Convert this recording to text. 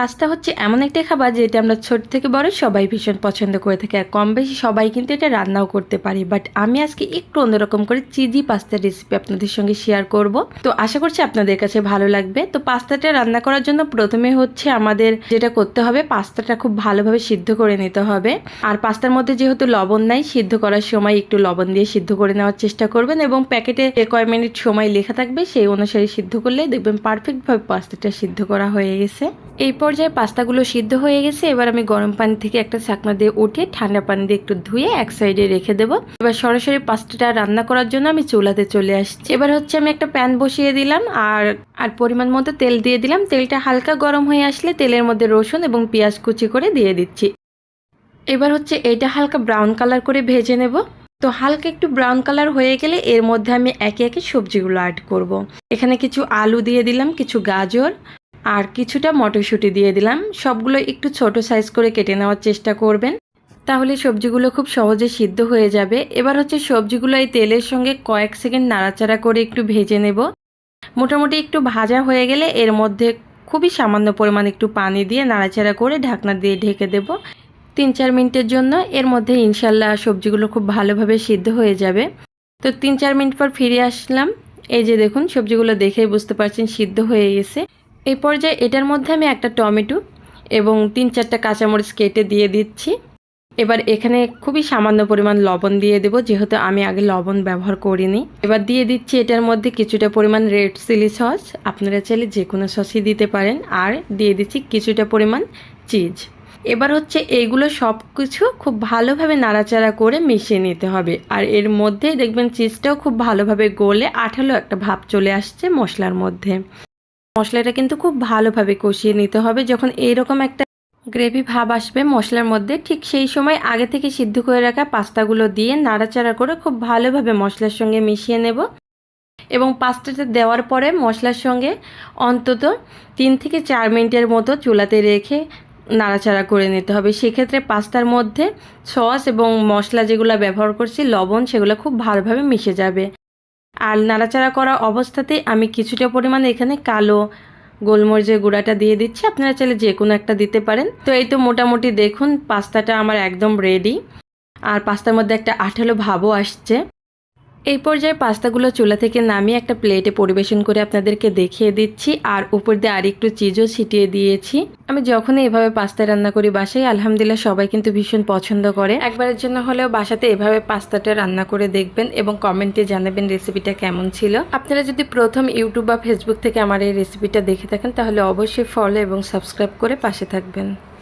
Pasta হচ্ছে এমন একটা খাবার যেটা আমরা ছোট থেকে বড় সবাই ভীষণ পছন্দ করে থাকি আর কম বেশি সবাই কিন্তু এটা রান্নাও করতে পারি। বাট আমি আজকে একটু অন্যরকম করে চিজি পাস্তার রেসিপি আপনাদের সঙ্গে শেয়ার করব। তো আশা করছি আপনাদের কাছে ভালো লাগবে। তো পাস্তাটা রান্না করার জন্য প্রথমে হচ্ছে আমাদের যেটা করতে হবে, পাস্তাটা খুব ভালোভাবে সিদ্ধ করে নিতে হবে। আর পাস্তার মধ্যে যেহেতু লবণ নাই, সিদ্ধ করার সময় একটু লবণ দিয়ে সিদ্ধ করে নেওয়ার চেষ্টা করবেন এবং প্যাকেটে কয় মিনিট সময় লেখা থাকবে, সেই অনুসারে সিদ্ধ করলে দেখবেন পারফেক্টভাবে পাস্তাটা সিদ্ধ করা হয়ে গেছে। এই পর্যায়ে পাস্তাগুলো সিদ্ধ হয়ে গেছে। এবার আমি গরম পানি থেকে একটা চাকনা দিয়ে উঠে ঠান্ডা পানি দিয়ে একটু ধুয়ে এক সাইডে রেখে দেবো। এবার সরাসরি পাস্তাটা রান্না করার জন্য আমি চুলাতে চলে আসছি। এবার হচ্ছে আমি একটা প্যান বসিয়ে দিলাম আর আর পরিমাণ মতো তেল দিয়ে দিলাম। তেলটা হালকা গরম হয়ে আসলে তেলের মধ্যে রসুন এবং পেঁয়াজ কুচি করে দিয়ে দিচ্ছি। এবার হচ্ছে এটা হালকা ব্রাউন কালার করে ভেজে নেব। তো হালকা একটু ব্রাউন কালার হয়ে গেলে এর মধ্যে আমি একে একে সবজিগুলো অ্যাড করব। এখানে কিছু আলু দিয়ে দিলাম, কিছু গাজর আর কিছুটা মটরশুঁটি দিয়ে দিলাম। সবগুলো একটু ছোট সাইজ করে কেটে নেওয়ার চেষ্টা করবেন। তাহলে সবজিগুলো খুব সহজে সিদ্ধ হয়ে যাবে। এবার হচ্ছে সবজিগুলো এই তেলের সঙ্গে কয়েক সেকেন্ড নাড়াচাড়া করে একটু ভেজে নেব। মোটামুটি একটু ভাজা হয়ে গেলে এর মধ্যে খুবই সামান্য পরিমাণ একটু পানি দিয়ে নাড়াচাড়া করে ঢাকনা দিয়ে ঢেকে দেব। তিন চার মিনিটের জন্য এর মধ্যে ইনশাল্লাহ সবজিগুলো খুব ভালোভাবে সিদ্ধ হয়ে যাবে। তো তিন চার মিনিট পর ফিরে আসলাম। এই যে দেখুন, সবজিগুলো দেখেই বুঝতে পারছেন সিদ্ধ হয়ে গেছে। এই পর্যায়ে এটার মধ্যে আমি একটা টমেটো এবং তিন চারটা কাঁচামরিচ কেটে দিয়ে দিচ্ছি। এবার এখানে খুবই সামান্য পরিমাণ লবণ দিয়ে দেবো, যেহেতু আমি আগে লবণ ব্যবহার করিনি। এবার দিয়ে দিচ্ছি এটার মধ্যে কিছুটা পরিমাণ রেড চিলি সস, আপনারা চাইলে যে কোনো সসই দিতে পারেন, আর দিয়ে দিচ্ছি কিছুটা পরিমাণ চিজ। এবার হচ্ছে এইগুলো সব কিছু খুব ভালোভাবে নাড়াচাড়া করে মিশিয়ে নিতে হবে, আর এর মধ্যেই দেখবেন চিজটাও খুব ভালোভাবে গলে আঠালো একটা ভাব চলে আসছে মশলার মধ্যে। মশলাটা কিন্তু খুব ভালোভাবে কষিয়ে নিতে হবে। যখন এইরকম একটা গ্রেভি ভাব আসবে মশলার মধ্যে, ঠিক সেই সময় আগে থেকে সিদ্ধ করে রাখা পাস্তাগুলো দিয়ে নাড়াচাড়া করে খুব ভালোভাবে মশলার সঙ্গে মিশিয়ে নেব। এবং পাস্তাটা দেওয়ার পরে মশলার সঙ্গে অন্তত তিন থেকে চার মিনিটের মতো চুলাতে রেখে নাড়াচাড়া করে নিতে হবে। সেক্ষেত্রে পাস্তার মধ্যে সস এবং মশলা যেগুলো ব্যবহার করছি, লবণ, সেগুলো খুব ভালোভাবে মিশে যাবে। আর নাড়াচাড়া করা অবস্থাতে আমি কিছুটা পরিমাণে এখানে কালো গোলমরিচের গুঁড়াটা দিয়ে দিচ্ছি। আপনারা চাইলে যে কোনো একটা দিতে পারেন। তো এই তো মোটামুটি দেখুন, পাস্তাটা আমার একদম রেডি আর পাস্তার মধ্যে একটা আঠালো ভাবও আসছে। এই পর্যায়ে পাস্তাগুলো চুলা থেকে নামিয়ে একটা প্লেটে পরিবেশন করে আপনাদেরকে দেখিয়ে দিচ্ছি। আর উপর দিয়ে আর একটু চিজও ছিটিয়ে দিয়েছি। আমি যখনই এভাবে পাস্তা রান্না করি বাসায়, আলহামদুলিল্লাহ সবাই কিন্তু ভীষণ পছন্দ করে। একবারের জন্য হলেও বাসাতে এভাবে পাস্তাটা রান্না করে দেখবেন এবং কমেন্টে জানাবেন রেসিপিটা কেমন ছিল। আপনারা যদি প্রথম ইউটিউব বা ফেসবুক থেকে আমার এই রেসিপিটা দেখে থাকেন, তাহলে অবশ্যই ফলো এবং সাবস্ক্রাইব করে পাশে থাকবেন।